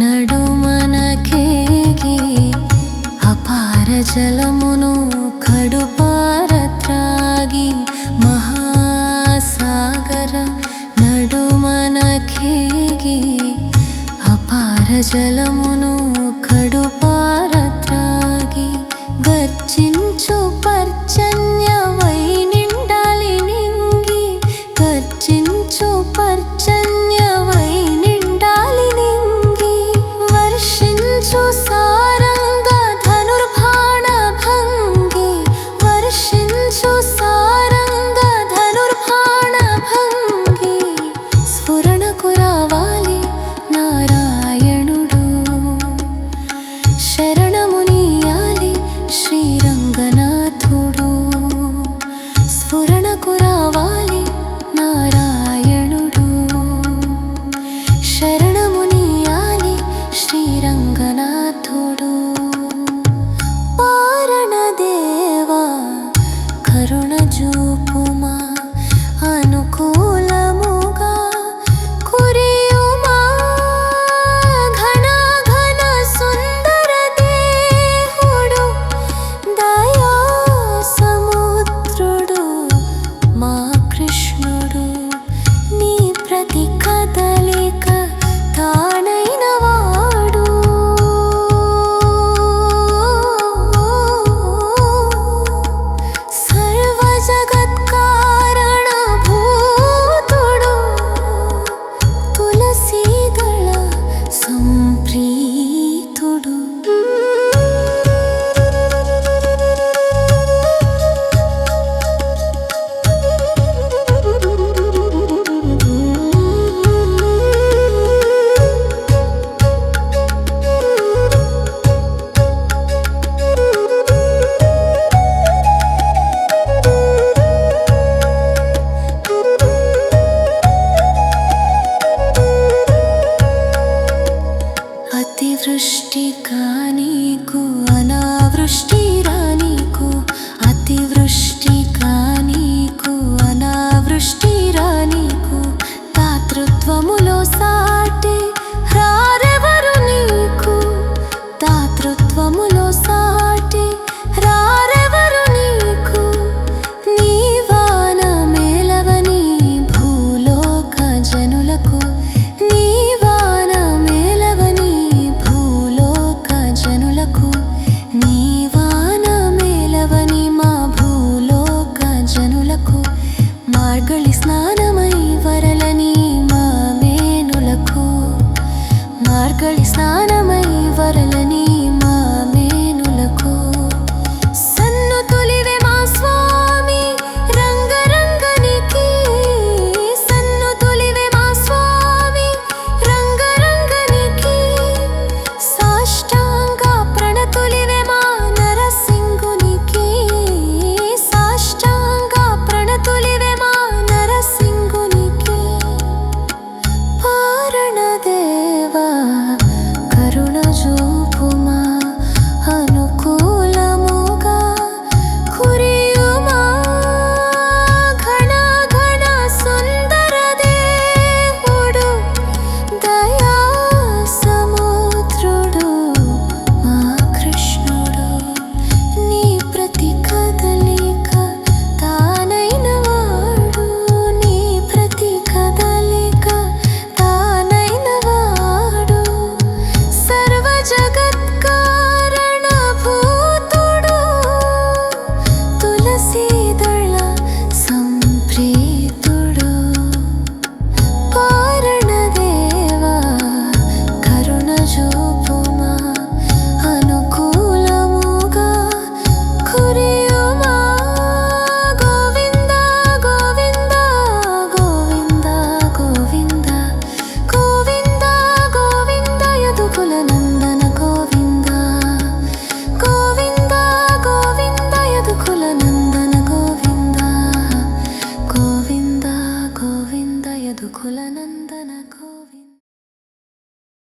నడుమనకేగి అపార జలమును కడుపార త్రాగి మహాసాగర నడుమనకేగి అపార జలమును కడుపార త్రాగి గర్జించు పర్జన్య వై నిండాలి నింగి గర్జించు పర్జన్య